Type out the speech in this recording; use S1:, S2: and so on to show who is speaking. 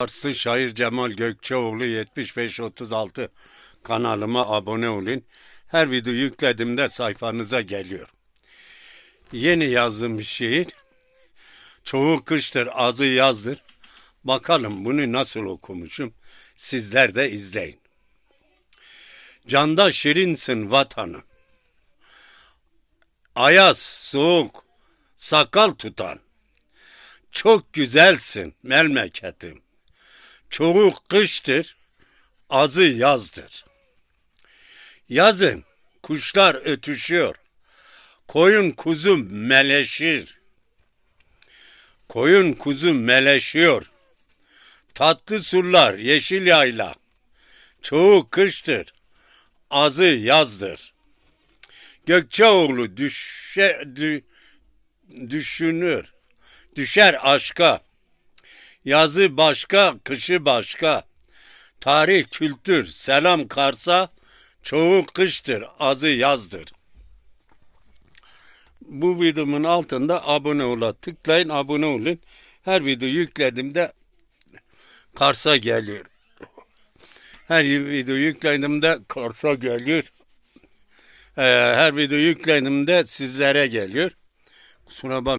S1: Arslı şair Cemal Gökçeoğlu 7536 kanalıma abone olun. Her video yüklediğimde sayfanıza geliyor. Yeni yazdığım şiir. Çoğu kıştır, azı yazdır. Bakalım bunu nasıl okumuşum. Sizler de izleyin. Canda şirinsin vatanım. Ayaz, soğuk, sakal tutan. Çok güzelsin memleketim. Çoğu kıştır, azı yazdır. Yazın kuşlar ötüşüyor. Koyun kuzu meleşir. Koyun kuzu meleşiyor. Tatlı sular yeşil yayla. Çoğu kıştır, azı yazdır. Gökçeoğlu düşe, dü, düşünür, düşer aşka. Yazı başka, kışı başka. Tarih, kültür, selam Kars'a, çoğu kıştır, azı yazdır. Bu videomun altında abone ola tıklayın, abone olun. Her video yüklediğimde Kars'a geliyor. Her video yüklediğimde Kars'a geliyor. Ee, her video yüklediğimde sizlere geliyor. Kusura bak.